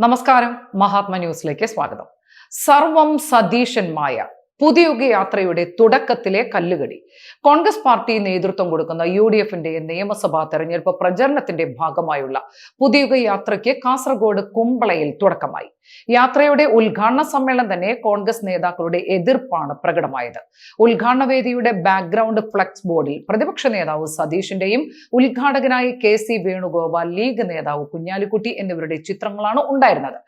നമസ്കാരം. മഹാത്മ ന്യൂസിലേക്ക് സ്വാഗതം. സർവം സതീശന്മായ പുതിയുഗ യാത്രയുടെ തുടക്കത്തിലെ കല്ലുകടി. കോൺഗ്രസ് പാർട്ടി നേതൃത്വം കൊടുക്കുന്ന യു ഡി എഫിന്റെ നിയമസഭാ തെരഞ്ഞെടുപ്പ് പ്രചരണത്തിന്റെ ഭാഗമായുള്ള പുതിയുഗ യാത്രയ്ക്ക് കാസർഗോഡ് കുമ്പളയിൽ തുടക്കമായി. യാത്രയുടെ ഉദ്ഘാടന സമ്മേളനം തന്നെ കോൺഗ്രസ് നേതാക്കളുടെ എതിർപ്പാണ് പ്രകടമായത്. ഉദ്ഘാടന വേദിയുടെ ബാക്ക്ഗ്രൗണ്ട് ഫ്ലക്സ് ബോർഡിൽ പ്രതിപക്ഷ നേതാവ് സതീഷിന്റെയും ഉദ്ഘാടകനായി കെ സി വേണുഗോപാൽ ലീഗ് നേതാവ് കുഞ്ഞാലിക്കുട്ടി എന്നിവരുടെ ചിത്രങ്ങളാണ് ഉണ്ടായിരുന്നത്.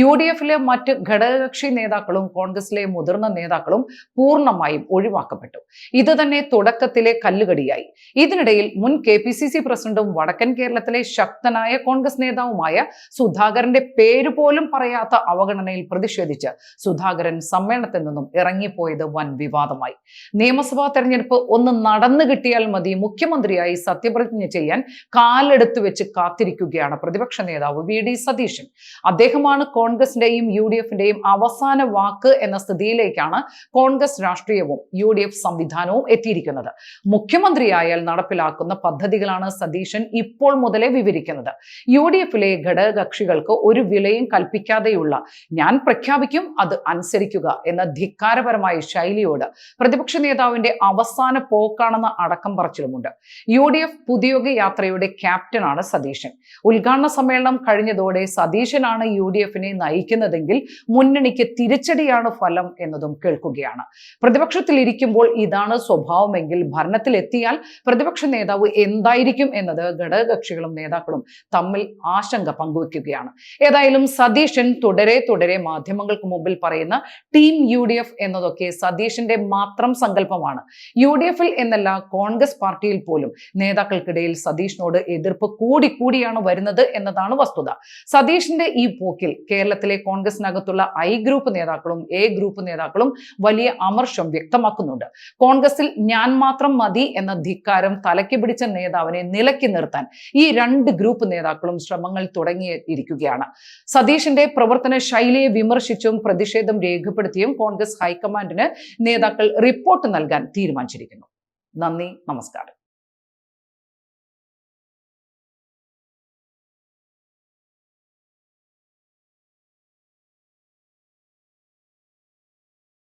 യു ഡി എഫിലെ മറ്റ് ഘടകകക്ഷി നേതാക്കളും കോൺഗ്രസിലെ മുതിർന്ന നേതാക്കളും പൂർണമായും ഒഴിവാക്കപ്പെട്ടു. ഇത് തന്നെ തുടക്കത്തിലെ കല്ലുകടിയായി. ഇതിനിടയിൽ മുൻ കെ പി സി സി പ്രസിഡന്റും വടക്കൻ കേരളത്തിലെ ശക്തനായ കോൺഗ്രസ് നേതാവുമായ സുധാകരന്റെ പേര് പോലും പറയാത്ത അവഗണനയിൽ പ്രതിഷേധിച്ച് സുധാകരൻ സമ്മേളനത്തിൽ നിന്നും ഇറങ്ങിപ്പോയത് വൻ വിവാദമായി. നിയമസഭാ തെരഞ്ഞെടുപ്പ് ഒന്ന് നടന്നു കിട്ടിയാൽ മതി മുഖ്യമന്ത്രിയായി സത്യപ്രതിജ്ഞ ചെയ്യാൻ കാലെടുത്തു വെച്ച് കാത്തിരിക്കുകയാണ് പ്രതിപക്ഷ നേതാവ് വി ഡി സതീശൻ. അദ്ദേഹമാണ് കോൺഗ്രസിന്റെയും യു ഡി എഫിന്റെയും അവസാന വാക്ക് എന്ന സ്ഥിതിയിലേക്കാണ് കോൺഗ്രസ് രാഷ്ട്രീയവും യു ഡി എഫ് സംവിധാനവും എത്തിയിരിക്കുന്നത്. മുഖ്യമന്ത്രിയായാൽ നടപ്പിലാക്കുന്ന പദ്ധതികളാണ് സതീശൻ ഇപ്പോൾ മുതലേ വിവരിക്കുന്നത്. യു ഡി എഫിലെ ഘടകകക്ഷികൾക്ക് ഒരു വിലയും കൽപ്പിക്കാതെയുള്ള ഞാൻ പ്രഖ്യാപിക്കും അത് അനുസരിക്കുക എന്ന ധിക്കാരപരമായ ശൈലിയോട് പ്രതിപക്ഷ നേതാവിന്റെ അവസാന പോക്കാണെന്ന അടക്കം പറച്ചിലുമുണ്ട്. യു ഡി എഫ് പുതിയോഗ യാത്രയുടെ ക്യാപ്റ്റനാണ് സതീശൻ. ഉദ്ഘാടന സമ്മേളനം കഴിഞ്ഞതോടെ സതീശനാണ് യു ഡി എഫിനെ നയിക്കുന്നതെങ്കിൽ മുന്നണിക്ക് തിരിച്ചടിയാണ് ഫലം എന്നതും കേൾക്കുകയാണ് പ്രതിപക്ഷത്തിൽ ഇരിക്കുമ്പോൾ ഇതാണ് സ്വഭാവമെങ്കിൽ ഭരണത്തിൽ എത്തിയാൽ പ്രതിപക്ഷ നേതാവ് എന്തായിരിക്കും എന്നത് ഘടകകക്ഷികളും നേതാക്കളും തമ്മിൽ ആശങ്ക പങ്കുവയ്ക്കുകയാണ് ഏതായാലും സതീശൻ തുടരെ തുടരെ മാധ്യമങ്ങൾക്ക് മുമ്പിൽ പറയുന്ന ടീം യു ഡി എഫ് എന്നതൊക്കെ സതീഷിന്റെ മാത്രം സങ്കല്പമാണ്. യു ഡി എഫിൽ എന്നല്ല കോൺഗ്രസ് പാർട്ടിയിൽ പോലും നേതാക്കൾക്കിടയിൽ സതീഷിനോട് എതിർപ്പ് കൂടി കൂടിയാണ് വരുന്നത് എന്നതാണ് വസ്തുത. സതീഷിന്റെ ഈ പോക്കിൽ കേരളത്തിലെ കോൺഗ്രസിനകത്തുള്ള ഐ ഗ്രൂപ്പ് നേതാക്കളും എ ഗ്രൂപ്പ് നേതാക്കളും വലിയ അമർഷം വ്യക്തമാക്കുന്നുണ്ട്. കോൺഗ്രസിൽ ഞാൻ മാത്രം മതി എന്ന ധിക്കാരം തലയ്ക്ക് പിടിച്ച നേതാവിനെ നിലക്കി നിർത്താൻ ഈ രണ്ട് ഗ്രൂപ്പ് നേതാക്കളും ശ്രമങ്ങൾ തുടങ്ങിയിരിക്കുകയാണ്. സതീഷിന്റെ പ്രവർത്തന ശൈലിയെ വിമർശിച്ചും പ്രതിഷേധം രേഖപ്പെടുത്തിയും കോൺഗ്രസ് ഹൈക്കമാൻഡിന് നേതാക്കൾ റിപ്പോർട്ട് നൽകാൻ തീരുമാനിച്ചിരിക്കുന്നു. നന്ദി നമസ്കാരം.